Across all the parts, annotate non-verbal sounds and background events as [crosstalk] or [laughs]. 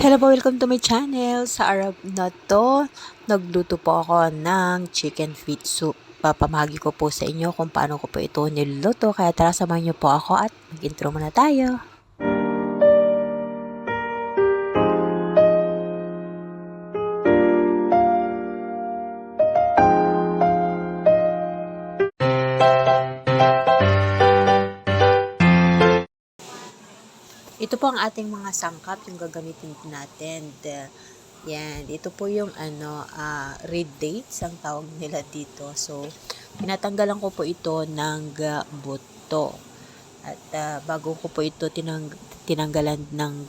Hello po, welcome to my channel. Sa Arab na to, nagluto po ako ng chicken feet soup. Papamahagi ko po sa inyo kung paano ko po ito niluluto. Kaya tara samahan niyo po ako at mag-intro muna tayo. Ito po ang ating mga sangkap, yung gagamitin natin. The, yan, ito po yung ano, ah, red dates, ang tawag nila dito. So, pinatanggalan ko po ito ng ah, buto. At ah, bago ko po ito tinang, tinanggalan ng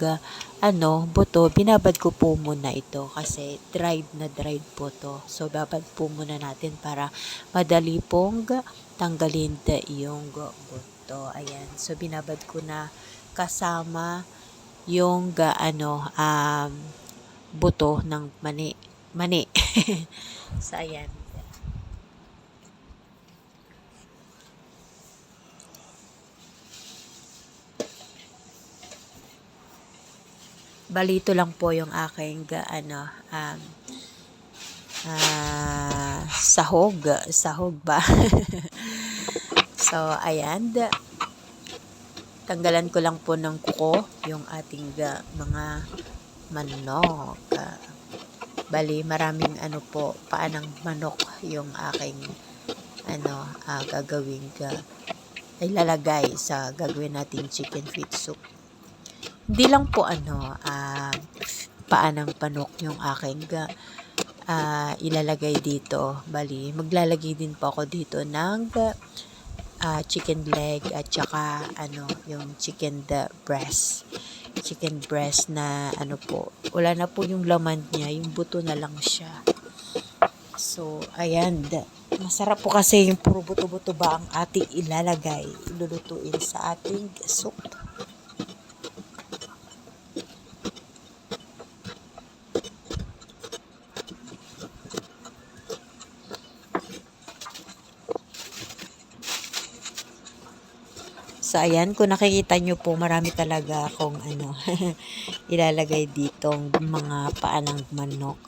ano, buto, binabad ko po muna ito kasi dried na dried po to. So, babad po muna natin para madali pong tanggalin ta- yung buto. Ayan. So, binabad ko na kasama yung ga, ano um, buto ng mani mani. [laughs] So ayan. Balito lang po yung aking ano um, ah, sahog. Sahog ba? [laughs] So ayan tanggalan ko lang po ng kuko yung ating uh, mga manok. Uh, bali, maraming ano po, paanang manok yung aking ano, uh, gagawing uh, ay lalagay sa gagawin nating chicken feet soup. Hindi lang po ano, uh, paanang panok yung aking uh, uh, ilalagay dito. Bali, maglalagay din po ako dito ng uh, uh, chicken leg at saka ano yung chicken the breast. Chicken breast na ano po wala na po yung laman niya yung buto na lang siya. So ayan masarap po kasi yung puro buto-buto ba ang ating ilalagay ilulutuin sa ating soup So, ayan, kung nakikita nyo po, marami talaga akong ano, [laughs] ilalagay ditong mga paa ng manok.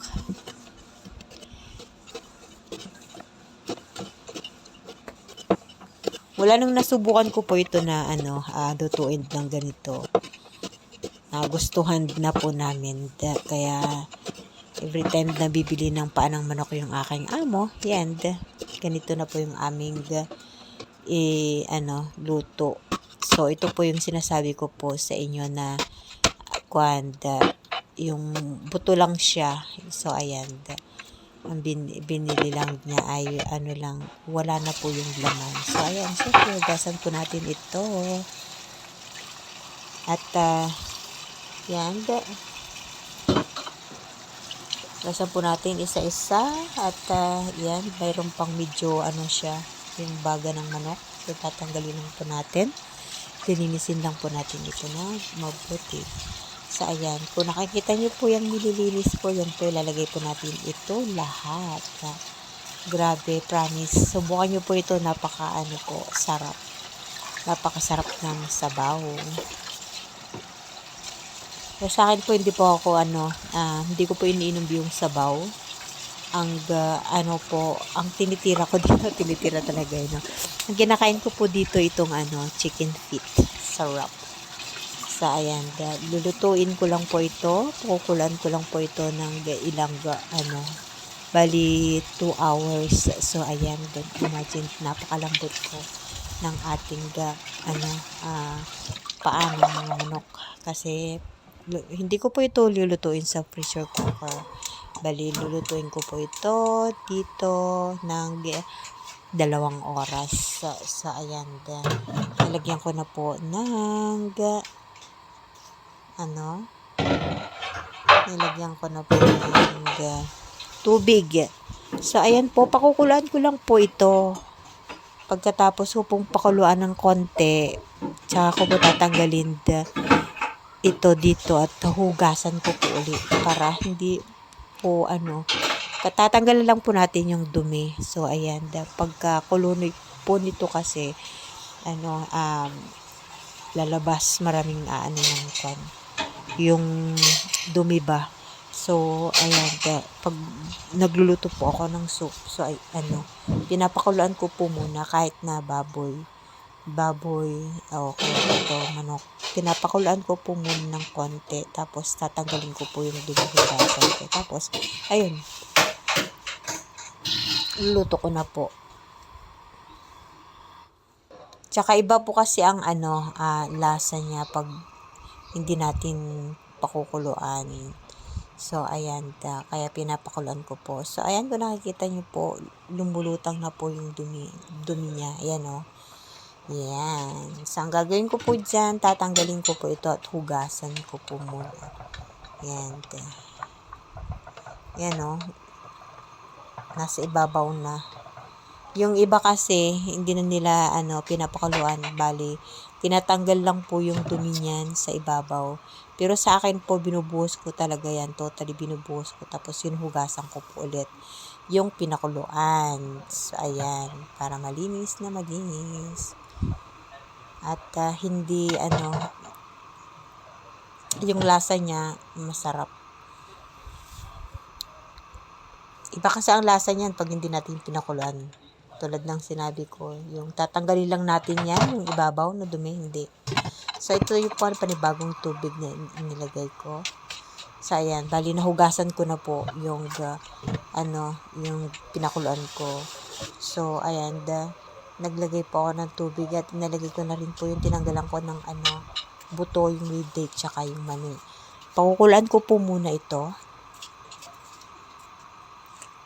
Wala nang nasubukan ko po ito na ano, uh, lutuin ng ganito. Nagustuhan na po namin. Kaya, every time na bibili ng paa ng manok yung aking amo, yan, ganito na po yung aming eh, ano, luto. So, ito po yung sinasabi ko po sa inyo na kwanda, yung buto lang siya. So, ayan. Ang bin, binili lang niya ay ano lang, wala na po yung laman. So, ayan. So, hugasan po natin ito. At, uh, yan. Hugasan po natin isa-isa. At, uh, yan. Mayroon pang medyo, ano siya, yung baga ng manok. So, tatanggalin lang po natin lilinisin lang po natin ito na mabuti. So, ayan. Kung nakikita nyo po yung nililinis ko, yan po, ilalagay po natin ito lahat. Ha? Grabe, promise. Subukan nyo po ito, napaka, ano po, sarap. Napakasarap ng sabaw. So, sa akin po, hindi po ako, ano, uh, hindi ko po iniinom yung sabaw ang uh, ano po, ang tinitira ko [laughs] dito, tinitira talaga yun. No? Ang kinakain ko po dito itong ano, chicken feet. Sarap. Sa ayan, uh, lulutuin ko lang po ito, kukulan ko lang po ito ng ilang uh, ano, bali 2 hours. So ayan, then imagine napakalambot ko ng ating uh, ano, uh, paano ng manok kasi hindi ko po ito lulutuin sa pressure cooker Bali, lulutuin ko po ito dito ng dalawang oras. So, so ayan. Nilagyan ko na po ng ano? Nilagyan ko na po ng tubig. So, ayan po. Pakukulaan ko lang po ito. Pagkatapos ko pong pakuluan ng konti, tsaka ko po tatanggalin ito dito at hugasan ko po ulit para hindi po ano, tatanggalan lang po natin yung dumi. So, ayan, pagka kulonoy po nito kasi, ano, um, lalabas maraming uh, ano ng kwan, yung dumi ba. So, ayan, kaya pag nagluluto po ako ng soup, so ay, ano, pinapakuluan ko po muna kahit na baboy. Baboy, o kaya ito, manok. Pinapakuluan ko po muna ng konti, tapos tatanggalin ko po yung dumi hugasan ko. Tapos, ayun, luluto ko na po. Tsaka iba po kasi ang ano, ah, lasa niya pag hindi natin pakukuluan. So, ayan, ta, kaya pinapakuluan ko po. So, ayan kung nakikita niyo po, lumulutang na po yung dumi, dumi niya. Ayan o. Yan. So, ang gagawin ko po dyan, tatanggalin ko po ito at hugasan ko po muna. Yan. Yan o. Nasa ibabaw na. Yung iba kasi, hindi na nila ano, pinapakuluan. Bali, tinatanggal lang po yung dumi niyan sa ibabaw. Pero sa akin po, binubuhos ko talaga yan. Totally binubuhos ko. Tapos yun, hugasan ko po ulit yung pinakuluan. So, ayan. Para malinis na malinis. At ah, hindi, ano, yung lasa niya, masarap. Iba kasi ang lasa niyan pag hindi natin pinakuluan. Tulad ng sinabi ko, yung tatanggalin lang natin yan, yung ibabaw na dumi, hindi. So, ito yung pan panibagong tubig na in- inilagay ko. So, ayan, bali nahugasan ko na po yung, uh, ano, yung pinakuluan ko. So, ayan, the, naglagay po ako ng tubig at nalagay ko na rin po yung tinanggalan ko ng, ano, buto, yung with date, tsaka yung mani. Pakukulaan ko po muna ito.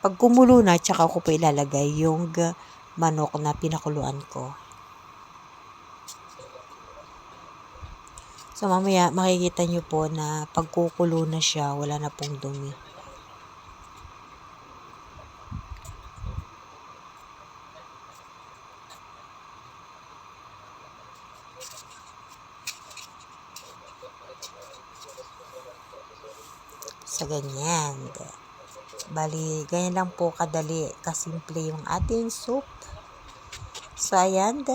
Pag kumulo na, tsaka ko po ilalagay yung manok na pinakuluan ko. So, mamaya makikita nyo po na pagkukulo na siya, wala na pong dumi. Ganyan. Bali, ganyan lang po kadali, kasimple yung ating soup. So, ayan.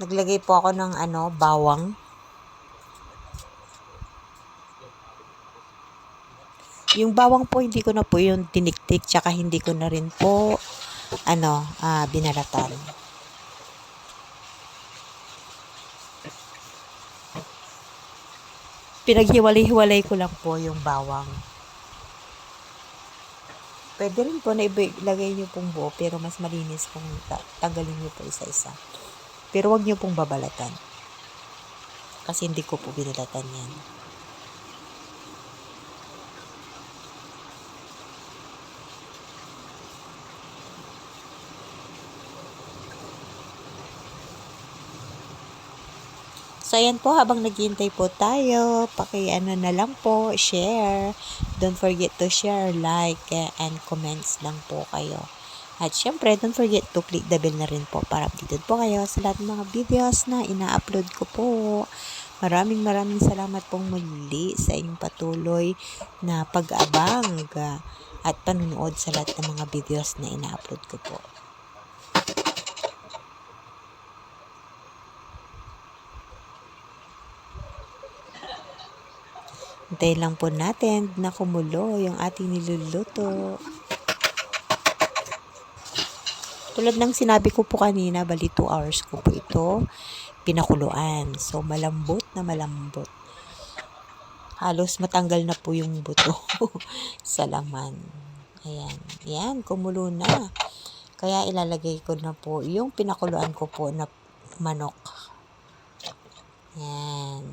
Naglagay po ako ng ano, bawang. Yung bawang po, hindi ko na po yung tiniktik, tsaka hindi ko na rin po, ano, ah, binalatan. Pinaghiwalay-hiwalay ko lang po yung bawang. Pwede rin po na ilagay nyo pong buo, pero mas malinis kung ta- tanggalin nyo po isa-isa. Pero wag nyo pong babalatan. Kasi hindi ko po binalatan yan. So, ayan po, habang naghihintay po tayo, paki ano na lang po, share. Don't forget to share, like, and comments lang po kayo. At syempre, don't forget to click the bell na rin po para updated po kayo sa lahat ng mga videos na ina-upload ko po. Maraming maraming salamat pong muli sa inyong patuloy na pag-abang at panunood sa lahat ng mga videos na ina-upload ko po. Hintayin lang po natin na kumulo yung ating niluluto. Tulad ng sinabi ko po kanina, bali 2 hours ko po ito pinakuluan. So, malambot na malambot. Halos matanggal na po yung buto [laughs] sa laman. Ayan. Ayan, kumulo na. Kaya ilalagay ko na po yung pinakuluan ko po na manok. Ayan.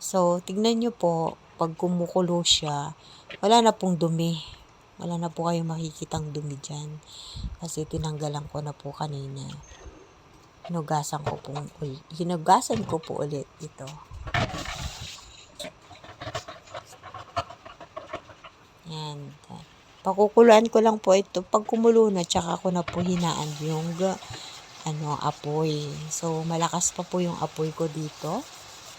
So, tignan nyo po, pag kumukulo siya, wala na pong dumi. Wala na po kayong makikitang dumi dyan. Kasi tinanggalan ko na po kanina. Hinugasan ko po. Hinugasan ko po ulit ito. Yan. Pakukuluan ko lang po ito. Pag kumulo na, tsaka ko na po hinaan yung ano, apoy. So, malakas pa po yung apoy ko dito.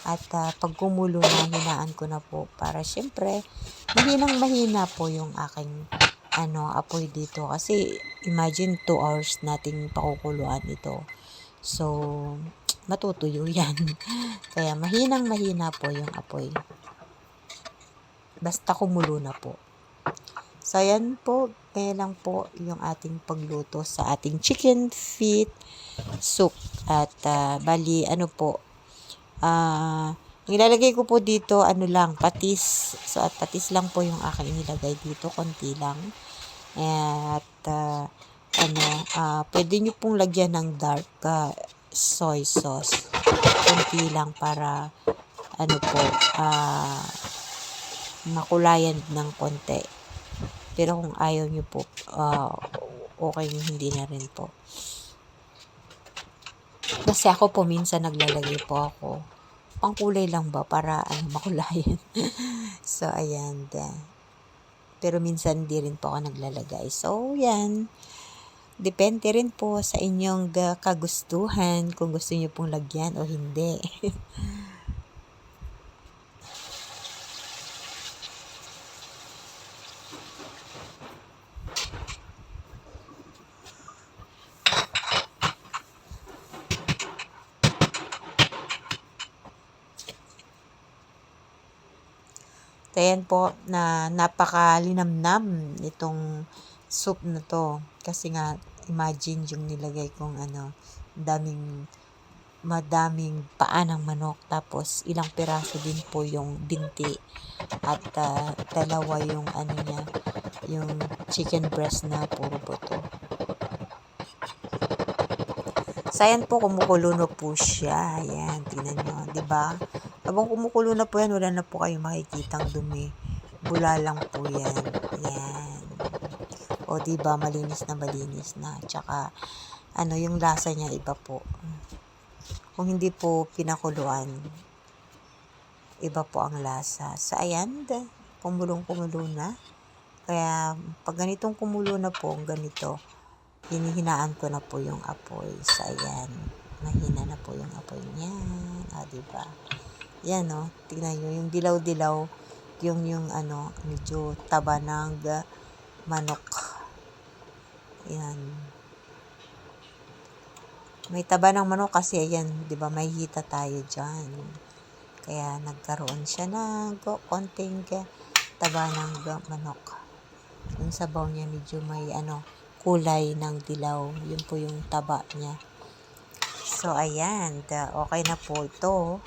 At ah, pag na, hinaan ko na po para syempre, mahinang mahina po yung aking ano, apoy dito. Kasi imagine 2 hours nating pakukuluan ito. So, matutuyo yan. [laughs] Kaya mahinang mahina po yung apoy. Basta kumulo na po. So, ayan po. Kaya lang po yung ating pagluto sa ating chicken feet soup. At ah, bali, ano po, ah, nilalagay ko po dito, ano lang, patis. So, at patis lang po yung aking inilagay dito, konti lang. At, ah, ano, ah, pwede nyo pong lagyan ng dark ah, soy sauce. Konti lang para, ano po, ah, makulayan ng konti. Pero kung ayaw nyo po, ah, okay hindi na rin po. Kasi ako po minsan naglalagay po ako. Pangkulay lang ba para ano, makulayan. [laughs] so, ayan. Da. Pero minsan hindi rin po ako naglalagay. So, yan. Depende rin po sa inyong ga- kagustuhan kung gusto niyo pong lagyan o hindi. [laughs] ayan po na napakalinamnam itong soup na to. Kasi nga, imagine yung nilagay kong ano, daming madaming paa ng manok. Tapos ilang piraso din po yung binti. At ah, dalawa yung ano niya yung chicken breast na puro buto. So ayan po kumukulo na po siya. Ayan tingnan nyo ba habang kumukulo na po yan wala na po kayong makikitang dumi bula lang po yan ayan o di ba malinis na malinis na tsaka ano yung lasa niya iba po kung hindi po pinakuluan, iba po ang lasa. So, ayan, kumulong-kumulo na. Kaya, pag ganitong kumulo na po, ganito, hinihinaan ko na po yung apoy. So, ayan, mahina na po yung apoy niyan. Ah, diba? Yan, no? Tignan nyo, yung dilaw-dilaw, yung, yung, ano, medyo taba ng manok. Yan. May taba ng manok kasi ayan, 'di ba? May hita tayo diyan. Kaya nagkaroon siya ng konting taba ng manok. Yung sabaw niya medyo may ano, kulay ng dilaw. Yun po yung taba niya. So ayan, okay na po ito.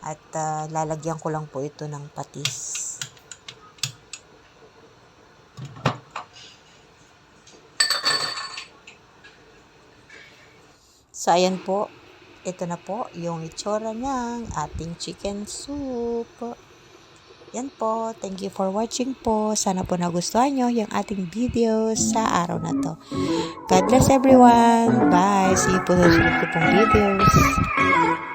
At ah, lalagyan ko lang po ito ng patis. So, ayan po. Ito na po yung itsura ng ating chicken soup. Yan po. Thank you for watching po. Sana po nagustuhan nyo yung ating video sa araw na to. God bless everyone. Bye. See you po sa susunod ko videos.